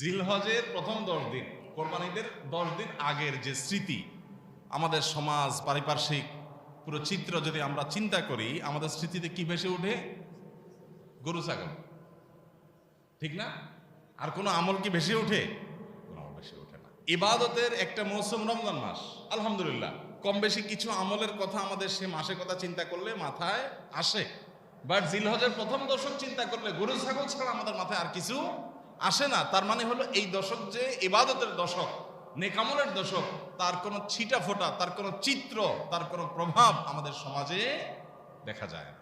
জিলহজের প্রথম দশ দিন, কোরবানিদের দশ দিন আগের যে স্মৃতি, আমাদের সমাজ পারিপার্শ্বিক পুরো চিত্র যদি আমরা চিন্তা করি, আমাদের স্মৃতিতে কি ভেসে ওঠে? গরু, ছাগল। ঠিক না? আর কোনো আমল কি ভেসে ভেসে ওঠে না। ইবাদতের একটা মৌসুম রমজান মাস, আলহামদুলিল্লাহ। কম বেশি কিছু আমলের কথা আমাদের সে মাসের কথা চিন্তা করলে মাথায় আসে। বাট জিলহজের প্রথম দশক চিন্তা করলে গরু, ছাগল ছাড়া আমাদের মাথায় আর কিছু আসে না, তার মানে হলো এই দশক যে ইবাদতের দশক, নেকামলের দশক, তার কোনো ছিটা ফোটা, তার কোনো চিত্র, তার কোনো প্রভাব আমাদের সমাজে দেখা যায় না।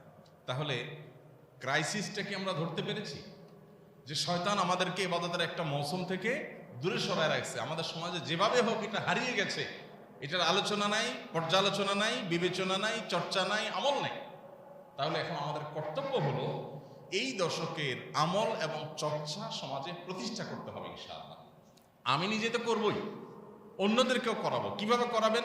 তাহলে ক্রাইসিসটা কি আমরা ধরতে পেরেছি? যে শয়তান আমাদেরকে ইবাদতের একটা মৌসুম থেকে দূরে সরায় রাখছে। আমাদের সমাজে যেভাবে হোক এটা হারিয়ে গেছে। এটার আলোচনা নাই, পর্যালোচনা নাই, বিবেচনা নাই, চর্চা নাই, আমল নাই। তাহলে এখন আমাদের কর্তব্য হলো এই দশকের আমল এবং চর্চা সমাজে প্রতিষ্ঠা করতে হবে ইনশাআল্লাহ। আমি নিজে তো করবই, অন্যদেরকেও করাবো। কীভাবে করাবেন?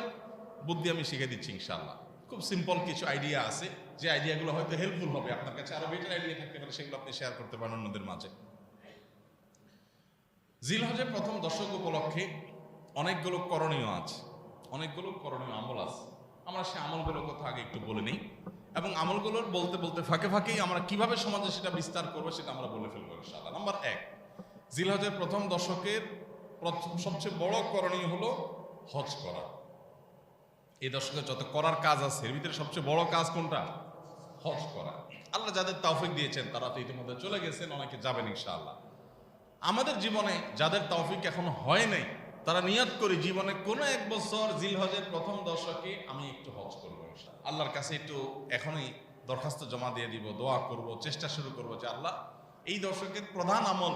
বুদ্ধি আমি শিখে দিচ্ছি ইনশাআল্লাহ। খুব সিম্পল কিছু আইডিয়া আছে, যে আইডিয়াগুলো হয়তো হেল্পফুল হবে। আপনার কাছে আরও বেটার আইডিয়া থাকতে পারে, সেগুলো আপনি শেয়ার করতে পারেন অন্যদের মাঝে। জিলহজের প্রথম দশক উপলক্ষে অনেকগুলো করণীয় আছে, অনেকগুলো করণীয় আমল আছে। আমরা সে আমলগুলোর কথা আগে একটু বলে নিই। এবং আমলগুলোর বলতে বলতে ফাঁকে ফাঁকেই আমরা কীভাবে সমাজে সেটা বিস্তার করব সেটা আমরা বলে ফেলব ইনশাআল্লাহ। নাম্বার এক, জিলহজের প্রথম দশকের প্রথম সবচেয়ে বড় করণীয় হলো হজ করা। এই দশকে যত করার কাজ আছে, এর ভিতরে সবচেয়ে বড় কাজ কোনটা? হজ করা। আল্লাহ যাদের তৌফিক দিয়েছেন, তারা তো ইতিমধ্যে চলে গেছেন, অনেকে যাবেন ইনশাআল্লাহ। আমাদের জীবনে যাদের তৌফিক এখনও হয় নাই তারা নিয়াদ করে জীবনে কোনো এক বছর জিলহজের প্রথম দশকে আমি একটু হজ করব আল্লাহর কাছে একটু এখনই দরখাস্ত জমা দিয়ে দিব, দোয়া করব, চেষ্টা শুরু করব যে আল্লাহ এই দশকের প্রধান আমল